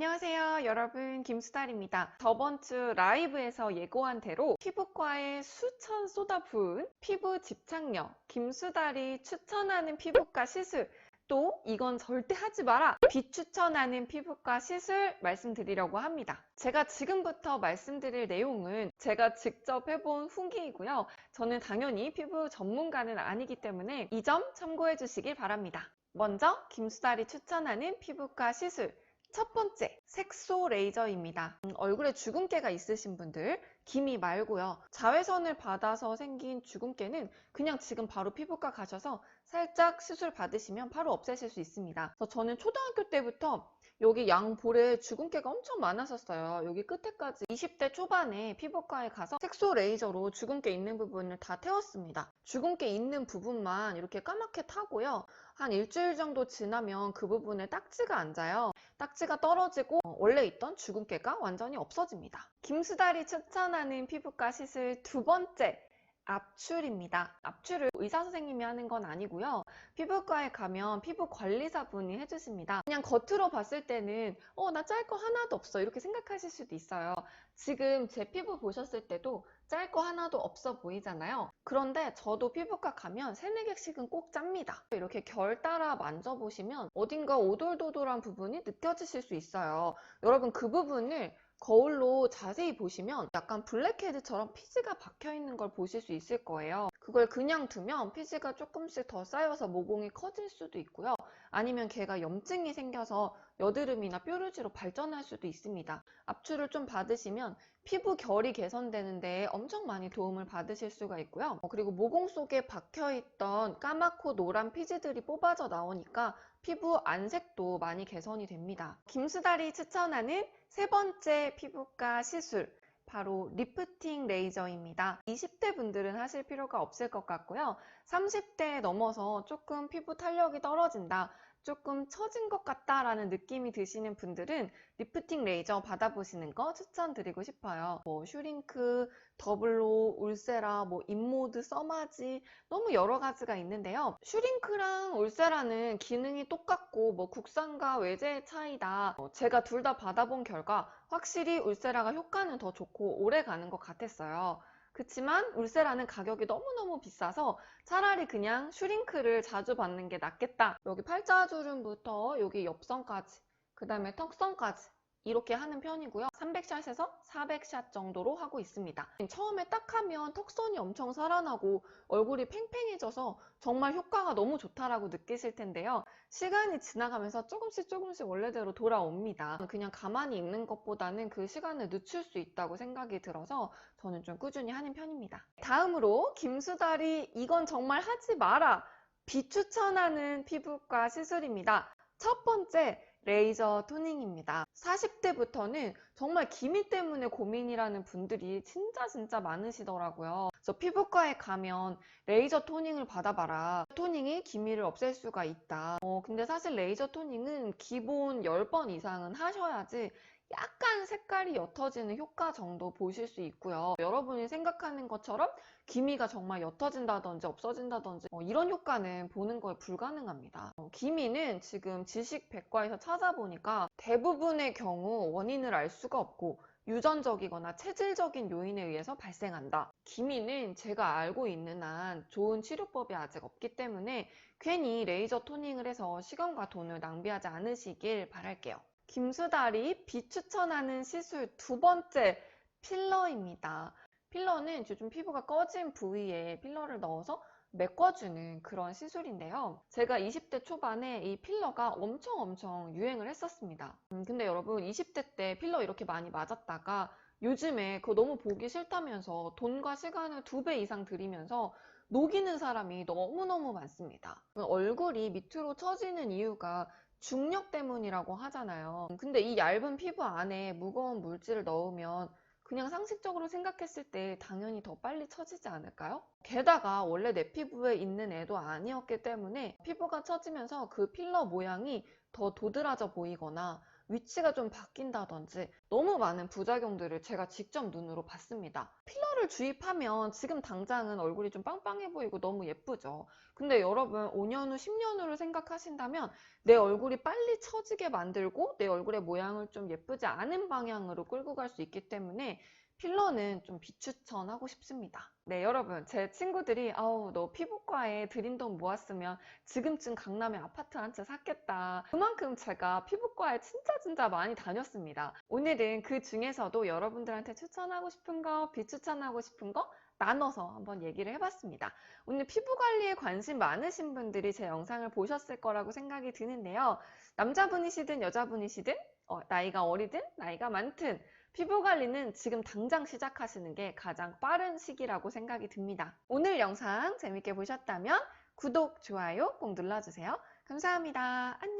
안녕하세요 여러분. 김수달입니다. 저번 주 라이브에서 예고한 대로 피부과에 수천 쏟아부은 피부 집착력 김수달이 추천하는 피부과 시술 또 이건 절대 하지 마라 비추천하는 피부과 시술 말씀드리려고 합니다. 제가 지금부터 말씀드릴 내용은 제가 직접 해본 후기이고요. 저는 당연히 피부 전문가는 아니기 때문에 이 점 참고해 주시길 바랍니다. 먼저 김수달이 추천하는 피부과 시술 첫 번째, 색소 레이저입니다. 음, 얼굴에 주근깨가 있으신 분들, 기미 말고요. 자외선을 받아서 생긴 주근깨는 그냥 지금 바로 피부과 가셔서 살짝 수술 받으시면 바로 없애실 수 있습니다. 그래서 저는 초등학교 때부터 여기 양 볼에 주근깨가 엄청 많았었어요. 여기 끝에까지 20대 초반에 피부과에 가서 색소 레이저로 주근깨 있는 부분을 다 태웠습니다. 주근깨 있는 부분만 이렇게 까맣게 타고요. 한 일주일 정도 지나면 그 부분에 딱지가 앉아요. 딱지가 떨어지고 어, 원래 있던 주근깨가 완전히 없어집니다. 김수달이 추천하는 피부과 시술 두 번째 압출입니다. 압출을 의사 선생님이 하는 건 아니고요. 피부과에 가면 피부 관리사분이 해주십니다. 그냥 겉으로 봤을 때는 어, 나 짤 거 하나도 없어 이렇게 생각하실 수도 있어요. 지금 제 피부 보셨을 때도 짤 거 하나도 없어 보이잖아요. 그런데 저도 피부과 가면 세네 개씩은 꼭 짭니다. 이렇게 결 따라 만져보시면 어딘가 오돌도돌한 부분이 느껴지실 수 있어요. 여러분 그 부분을 거울로 자세히 보시면 약간 블랙헤드처럼 피지가 박혀 있는 걸 보실 수 있을 거예요. 그걸 그냥 두면 피지가 조금씩 더 쌓여서 모공이 커질 수도 있고요. 아니면 걔가 염증이 생겨서 여드름이나 뾰루지로 발전할 수도 있습니다. 압출을 좀 받으시면 피부 결이 개선되는 데 엄청 많이 도움을 받으실 수가 있고요. 어, 그리고 모공 속에 박혀있던 까맣고 노란 피지들이 뽑아져 나오니까 피부 안색도 많이 개선이 됩니다. 김수달이 추천하는 세 번째 피부과 시술 바로 리프팅 레이저입니다. 20대 분들은 하실 필요가 없을 것 같고요. 30대 넘어서 조금 피부 탄력이 떨어진다. 조금 처진 것 같다라는 느낌이 드시는 분들은 리프팅 레이저 받아보시는 거 추천드리고 싶어요. 뭐 슈링크, 더블로, 울세라, 뭐 인모드, 써마지 너무 여러 가지가 있는데요. 슈링크랑 울세라는 기능이 똑같고 뭐 국산과 외제의 차이다. 어, 제가 둘 다 받아본 결과 확실히 울세라가 효과는 더 좋고 오래 가는 것 같았어요. 그치만 울세라는 가격이 너무너무 비싸서 차라리 그냥 슈링크를 자주 받는 게 낫겠다. 여기 팔자 주름부터 여기 옆선까지, 그 다음에 턱선까지 이렇게 하는 편이고요. 300샷에서 400샷 정도로 하고 있습니다. 처음에 딱 하면 턱선이 엄청 살아나고 얼굴이 팽팽해져서 정말 효과가 너무 좋다라고 느끼실 텐데요. 시간이 지나가면서 조금씩 조금씩 원래대로 돌아옵니다. 그냥 가만히 있는 것보다는 그 시간을 늦출 수 있다고 생각이 들어서 저는 좀 꾸준히 하는 편입니다. 다음으로 김수달이 이건 정말 하지 마라! 비추천하는 피부과 시술입니다. 첫 번째, 레이저 토닝입니다. 40대부터는 정말 기미 때문에 고민이라는 분들이 진짜 진짜 많으시더라고요. 그래서 피부과에 가면 레이저 토닝을 받아봐라. 토닝이 기미를 없앨 수가 있다. 어, 근데 사실 레이저 토닝은 기본 10번 이상은 하셔야지 약간 색깔이 옅어지는 효과 정도 보실 수 있고요. 여러분이 생각하는 것처럼 기미가 정말 옅어진다든지 없어진다든지 어, 이런 효과는 보는 거에 불가능합니다. 어, 기미는 지금 지식 백과에서 찾아보니까 대부분의 경우 원인을 알 수가 없고 유전적이거나 체질적인 요인에 의해서 발생한다. 기미는 제가 알고 있는 한 좋은 치료법이 아직 없기 때문에 괜히 레이저 토닝을 해서 시간과 돈을 낭비하지 않으시길 바랄게요. 김수달이 비추천하는 시술 두 번째 필러입니다. 필러는 요즘 피부가 꺼진 부위에 필러를 넣어서 메꿔주는 그런 시술인데요. 제가 20대 초반에 이 필러가 엄청 엄청 유행을 했었습니다. 음, 근데 여러분 20대 때 필러 이렇게 많이 맞았다가 요즘에 그거 너무 보기 싫다면서 돈과 시간을 두 배 이상 들이면서 녹이는 사람이 너무너무 많습니다. 얼굴이 밑으로 처지는 이유가 중력 때문이라고 하잖아요. 근데 이 얇은 피부 안에 무거운 물질을 넣으면 그냥 상식적으로 생각했을 때 당연히 더 빨리 처지지 않을까요? 게다가 원래 내 피부에 있는 애도 아니었기 때문에 피부가 처지면서 그 필러 모양이 더 도드라져 보이거나 위치가 좀 바뀐다든지 너무 많은 부작용들을 제가 직접 눈으로 봤습니다. 필러를 주입하면 지금 당장은 얼굴이 좀 빵빵해 보이고 너무 예쁘죠. 근데 여러분 5년 후, 10년 후를 생각하신다면 내 얼굴이 빨리 처지게 만들고 내 얼굴의 모양을 좀 예쁘지 않은 방향으로 끌고 갈 수 있기 때문에 필러는 좀 비추천하고 싶습니다. 네, 여러분. 제 친구들이, 아우, 너 피부과에 들인 돈 모았으면 지금쯤 강남에 아파트 한 채 샀겠다. 그만큼 제가 피부과에 진짜 진짜 많이 다녔습니다. 오늘은 그 중에서도 여러분들한테 추천하고 싶은 거, 비추천하고 싶은 거 나눠서 한번 얘기를 해봤습니다. 오늘 피부 관리에 관심 많으신 분들이 제 영상을 보셨을 거라고 생각이 드는데요. 남자분이시든 여자분이시든, 어, 나이가 어리든 나이가 많든, 피부 관리는 지금 당장 시작하시는 게 가장 빠른 시기라고 생각이 듭니다. 오늘 영상 재밌게 보셨다면 구독, 좋아요 꼭 눌러주세요. 감사합니다. 안녕!